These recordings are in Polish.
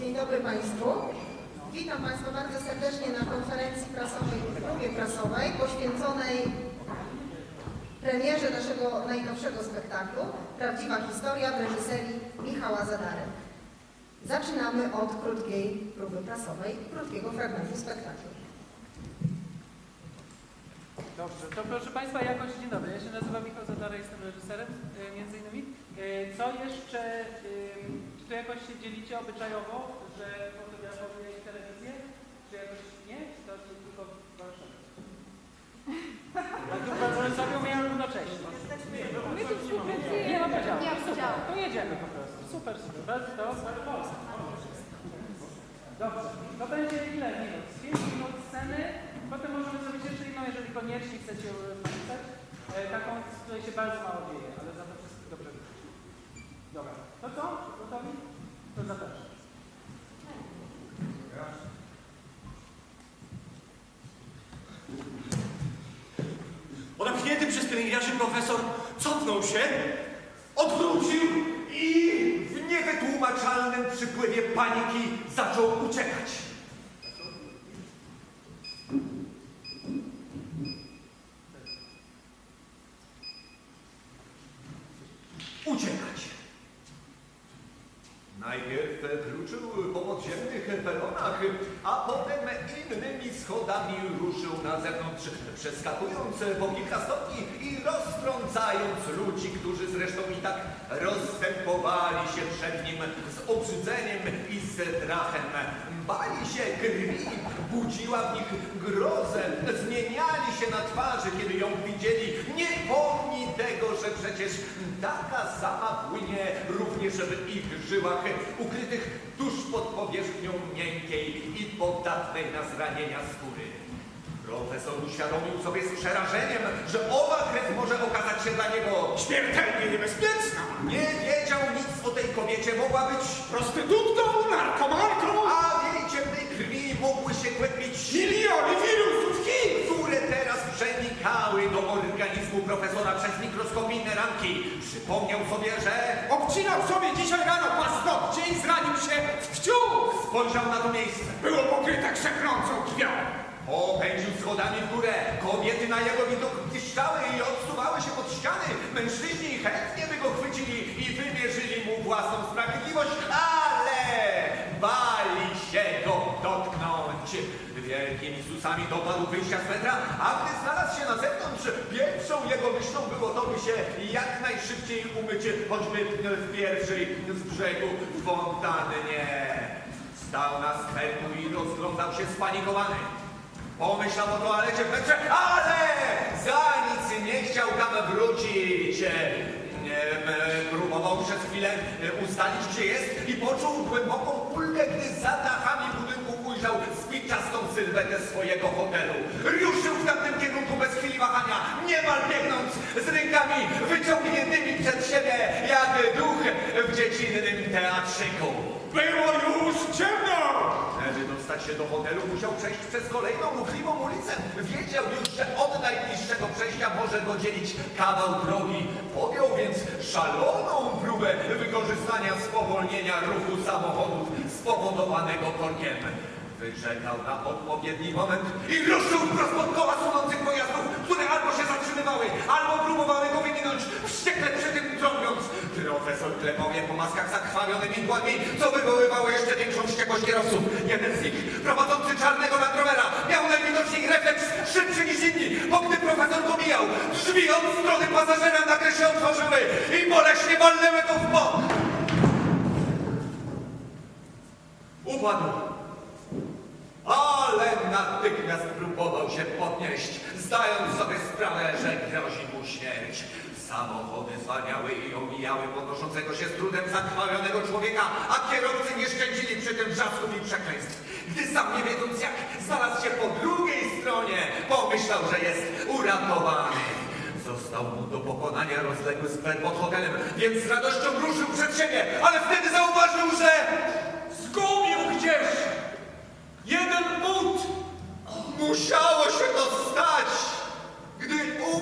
Dzień dobry Państwu. Witam Państwa bardzo serdecznie na konferencji prasowej, próbie prasowej poświęconej premierze naszego najnowszego spektaklu Prawdziwa historia w reżyserii Michała Zadary. Zaczynamy od krótkiej próby prasowej, krótkiego fragmentu spektaklu. Dobrze, to proszę Państwa, jakoś dzień dobry. Ja się nazywam Michał Zadara, jestem reżyserem e, między innymi. E, Co jeszcze, e, czy to jakoś się dzielicie obyczajowo, że fotografowuje i telewizję? Czy jakoś nie? Czy to czy tylko w Warszawie? A tu w Wrocławiu miałem równocześnie. My tu współpracujemy. Nie ma podziału. Nie ma Super, podziału. to jedziemy po prostu. Super, super. Bardzo to, bardzo Polska. Dobrze, to będzie ile minut? 5 minut sceny, potem możemy zrobić jeszcze inną, jeżeli koniecznie chcecie ją napisać. E, taką, z której się bardzo mało dzieje, ale za to wszystko dobrze. Dobra, to co? Gotowi? To zapraszam. Odepchnięty przez pielęgniarzy profesor cofnął się, odwrócił i w niewytłumaczalnym przypływie paniki zaczął. Uciekać. Najpierw wrócił po podziemnych peronach, a potem innymi schodami ruszył na zewnątrz, przeskakując po kilka stopni i roztrącając ludzi, którzy zresztą i tak rozstępowali się przed nim z obrzydzeniem i strachem. Bali się krwi, budziła w nich grozę, zmieniali się na twarzy, kiedy ją przecież taka sama płynie również w ich żyłach, ukrytych tuż pod powierzchnią miękkiej i podatnej na zranienia skóry. Profesor uświadomił sobie z przerażeniem, że owa krew może okazać się dla niego Śmiertelnie niebezpieczna! nie wiedział nic o tej kobiecie, mogła być, Prostytutką, narkomanką, a w jej ciemnej krwi mogły się kłębić miliony wirusów profesora przez mikroskopijne ramki. Przypomniał sobie, że Obcinał sobie dzisiaj rano paznokcie i zranił się w kciuk! spojrzał na to miejsce. Było pokryte krzepnącą krwią. Popędził schodami w górę. Kobiety na jego widok piszczały i odsuwały się pod ściany. Mężczyźni chętnie by go chwycili i wymierzyli mu własną sprawiedliwość, ale Wielkimi susami dopadł wyjścia z metra, a gdy znalazł się na zewnątrz, pierwszą jego myślą było to, by się jak najszybciej umyć, choćby w pierwszej z brzegu fontannie. Stał na sklepu i rozglądał się spanikowany. Pomyślał o toalecie w metrze, ale za nic nie chciał tam wrócić. Em, Próbował przez chwilę e, ustalić, gdzie jest i poczuł głęboką ulgę, gdy za dachami budynku ujrzał spiczastą sylwetę swojego hotelu. Ruszył w tamtym kierunku bez chwili wahania, niemal biegnąc z rękami wyciągniętymi przed siebie, jak duch w dziecinnym teatrzyku. Było już ciemno! Żeby dostać się do hotelu, musiał przejść przez kolejną ruchliwą ulicę. Wiedział już, że od najbliższego przejścia może go dzielić kawał drogi. Podjął więc szaloną próbę wykorzystania spowolnienia ruchu samochodów spowodowanego korkiem. Wyczekał na odpowiedni moment i ruszył wprost pod koła sunących pojazdów, które albo się zatrzymywały, albo próbowały go wyminąć, wściekle przy tym trąbiąc. Profesor klepał po maskach zakrwawionymi dłońmi, co wywoływało jeszcze większą wściekłość kierowców. Jeden z nich, prowadzący czarnego Land miał najwidoczniej refleks szybszy niż inni, bo gdy profesor go mijał, drzwi od strony pasażera nagle się otworzyły i boleśnie walnęły go w bok. Upadł. Ale natychmiast próbował się podnieść, zdając sobie sprawę, że grozi mu śmierć. Samochody zwalniały i omijały podnoszącego się z trudem zakrwawionego człowieka, a kierowcy nie szczędzili przy tym wrzasków i przekleństw. Gdy sam nie wiedząc jak znalazł się po drugiej stronie, pomyślał, że jest uratowany. Został mu do pokonania rozległy skwer pod hotelem, więc z radością ruszył przed siebie, ale wtedy zauważył, że zgubił gdzieś Jeden but! Musiało się to stać,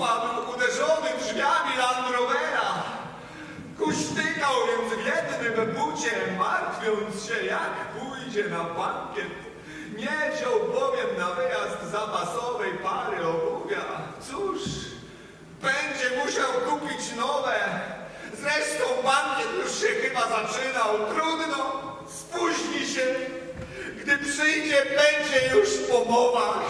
upadł uderzony drzwiami Land Rovera. Kuśtykał więc w jednym bucie, martwiąc się, jak pójdzie na bankiet. Nie wziął bowiem na wyjazd zapasowej pary obuwia. Cóż, będzie musiał kupić nowe. Zresztą bankiet już się chyba zaczynał. Trudno, spóźni się. Gdy przyjdzie, będzie już po mowach.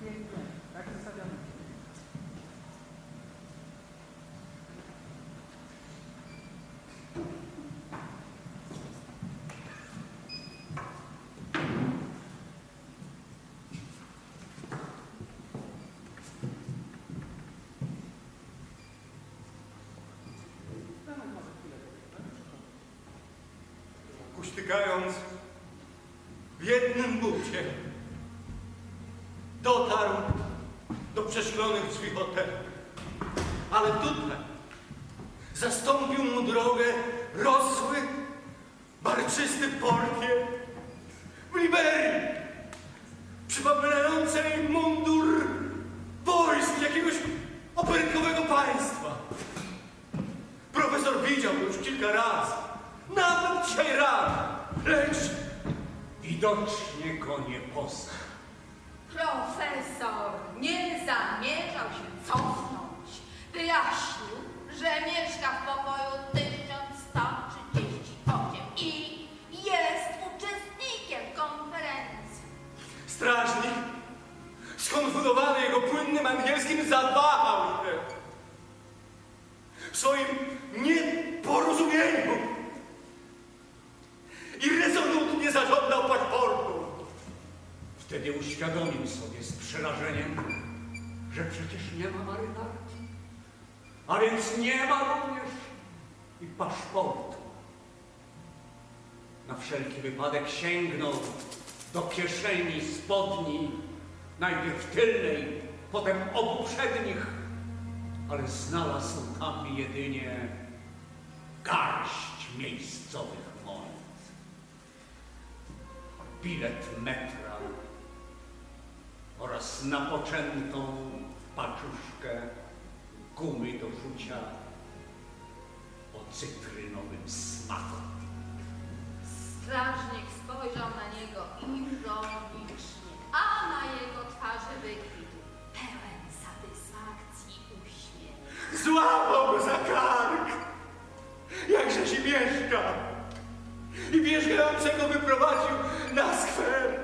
Pięknie, tak zostawiamy. Damy może chwilę. tak? Kuśtykając w jednym bucie, dotarł do przeszklonych drzwi hotelu. Ale tutaj zastąpił mu drogę rosły, barczysty portier w Liberii, przypominającej mundur wojsk jakiegoś operkowego państwa. Profesor widział już kilka razy, nawet dzisiaj rano, lecz widocznie go nie poznał. Profesor nie zamierzał się cofnąć. Wyjaśnił, że mieszka w pokoju 1138 i jest uczestnikiem konferencji. Strażnik, skonfudowany jego płynnym angielskim, zawahał się w swoim nieporozumieniu i rezolutnie zażądał paszportu. Wtedy uświadomił sobie z przerażeniem, że przecież nie ma marynarki, a więc nie ma również i paszportu. Na wszelki wypadek sięgnął do kieszeni spodni, najpierw tylnej, potem obu przednich, ale znalazł tam jedynie garść miejscowych monet. Bilet metra oraz napoczętą paczuszkę gumy do rzucia o cytrynowym smaku. Strażnik spojrzał na niego ironicznie, a na jego twarzy wykwitł pełen satysfakcji uśmiech. Złapał go za kark, jakże się mieszka. I wierzgającego wyprowadził na skwer,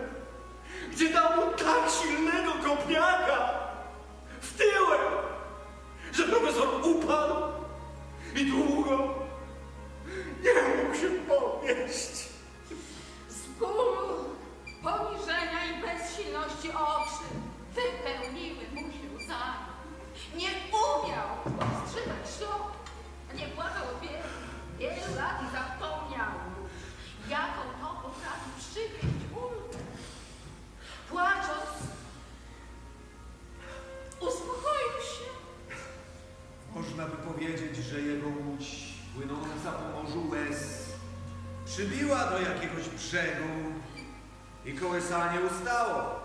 gdzie dał mu tak silnego kopniaka że profesor upadł i długo nie mógł się podnieść. Z bólu, poniżenia i bezsilności oczy Można by powiedzieć, że jego łódź płynąca po morzu łez przybiła do jakiegoś brzegu i kołysanie ustało.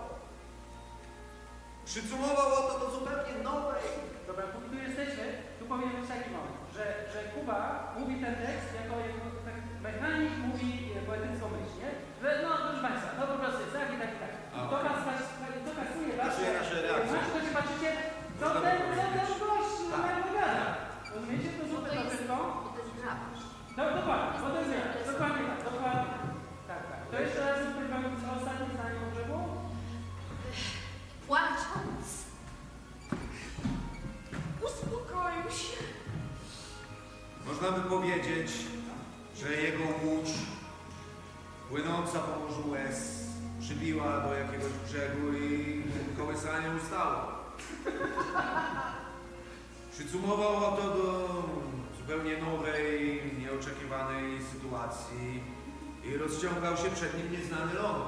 Przycumował oto do zupełnie nowej, Dobra, tu, tu jesteśmy, tu powinien być taki moment, że, że Kuba mówi ten tekst jako, jako tak mechanik mówi poetycką myśl, nie? Można by powiedzieć, że jego łódź płynąca po morzu łez przybiła do jakiegoś brzegu i kołysanie ustało. Przycumował to do zupełnie nowej, nieoczekiwanej sytuacji i rozciągał się przed nim nieznany ląd.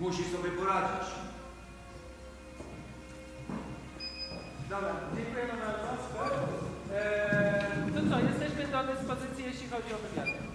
Musi sobie poradzić. Dobra, dziękujemy bardzo. Eee, to co, jesteśmy do dyspozycji, jeśli chodzi o wywiady.